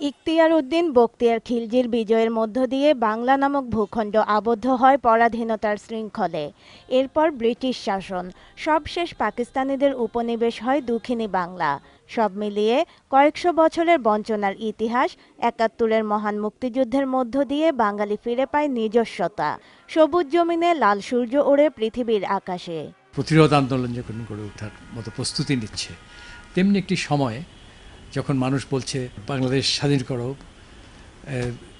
ইখতিয়ার উদ্দিন বক্তিয়ার খিলজির বিজয়ের মধ্য দিয়ে বাংলা নামক ভূখণ্ড আবদ্ধ হয় পরাধীনতার শৃঙ্খলে। এরপর ব্রিটিশ শাসন। সবশেষ পাকিস্তানিদের উপনিবেশ হয় দক্ষিণী বাংলা। সব মিলিয়ে কয়েকশো বছরের বঞ্চনার ইতিহাস একাত্তরের মহান মুক্তিযুদ্ধের মধ্য দিয়ে বাঙালি ফিরে পায় নিজস্বতা। সবুজ জমিনে লাল সূর্য ওড়ে পৃথিবীর আকাশে। প্রতিরোধ আন্দোলন যখন গড়ে ওঠার মতো প্রস্তুতি নিচ্ছে, তেমনি একটি সময়ে যখন মানুষ বলছে, বাংলাদেশ স্বাধীন করো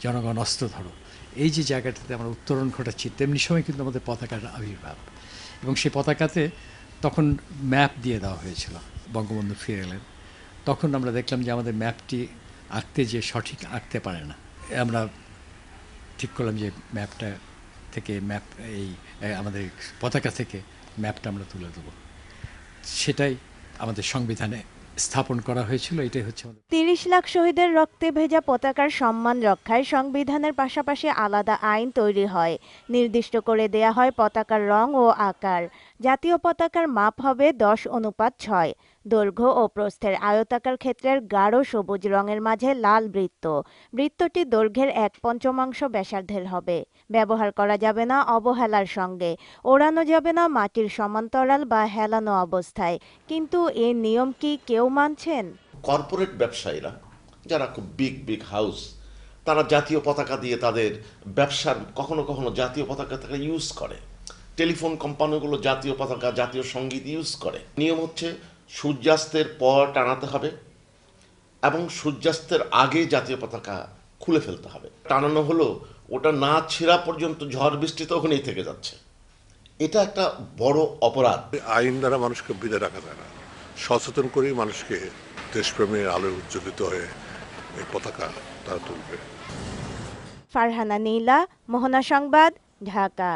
জনগণ অস্ত্র ধরো। এই যে জায়গাটাতে আমরা উত্তরণ ঘটাচ্ছি, তেমনি সময় কিন্তু আমাদের পতাকার আবির্ভাব। এবং সেই পতাকাতে তখন ম্যাপ দিয়ে দেওয়া হয়েছিল, বঙ্গবন্ধু ফিরে এলেন। তখন আমরা দেখলাম যে আমাদের ম্যাপটি আঁকতে যে সঠিক আঁকতে পারে না। আমরা ঠিক করলাম যে ম্যাপটা থেকে ম্যাপ, এই আমাদের পতাকা থেকে ম্যাপটা আমরা তুলে দেবো। সেটাই আমাদের সংবিধানে স্থাপন করা হয়েছিল, এটাই হচ্ছে তিরিশ লাখ শহীদের রক্তে ভেজা পতাকার সম্মান রক্ষায় সংবিধানের পাশাপাশি আলাদা আইন তৈরি হয়। নির্দিষ্ট করে দেয়া হয় পতাকার রং ও আকার। জাতীয় পতাকার মাপ হবে দশ অনুপাত ছয়। দৈর্ঘ্য ও প্রস্থের আয়তাকার ক্ষেত্রের গাঢ় সবুজ রঙের মাঝে লাল বৃত্ত। বৃত্তটি দৈর্ঘ্যের এক পঞ্চমাংশ ব্যাসার্ধের হবে। ব্যবহার করা যাবে না অবহেলার সঙ্গে। ওড়ানো যাবে না মাটির সমান্তরাল বা হেলানো অবস্থায়। কিন্তু এ নিয়ম কি কেউ মানছেন? কর্পোরেট ব্যবসায়ীরা, যারা খুব বিগ বিগ হাউস তারা জাতীয় পতাকা দিয়ে তাদের ব্যবসার কখনো কখনো জাতীয় পতাকা তারা ইউজ করে। টেলিফোন কোম্পানিগুলো জাতীয় পতাকা, জাতীয় সংগীত ইউজ করে। নিয়ম হচ্ছে সূর্যাস্তের পর টানাতে হবে এবং সূর্যাস্তের আগে জাতীয় পতাকা খুলে ফেলতে হবে। টানানো হলো ওটা না ছেঁড়া পর্যন্ত ঝড় বৃষ্টিতে ওখানেই থেকে যাচ্ছে। এটা একটা বড় অপরাধ। আইন দ্বারা মানুষকে বিদে রাখা যায় না। সচেতন করেই মানুষকে দেশপ্রেমের আলোয় উজ্জ্বলিত হয়ে এই পতাকা তারা তুলবে। ফারহানা নীলা মোহনা সংবাদ ঢাকা।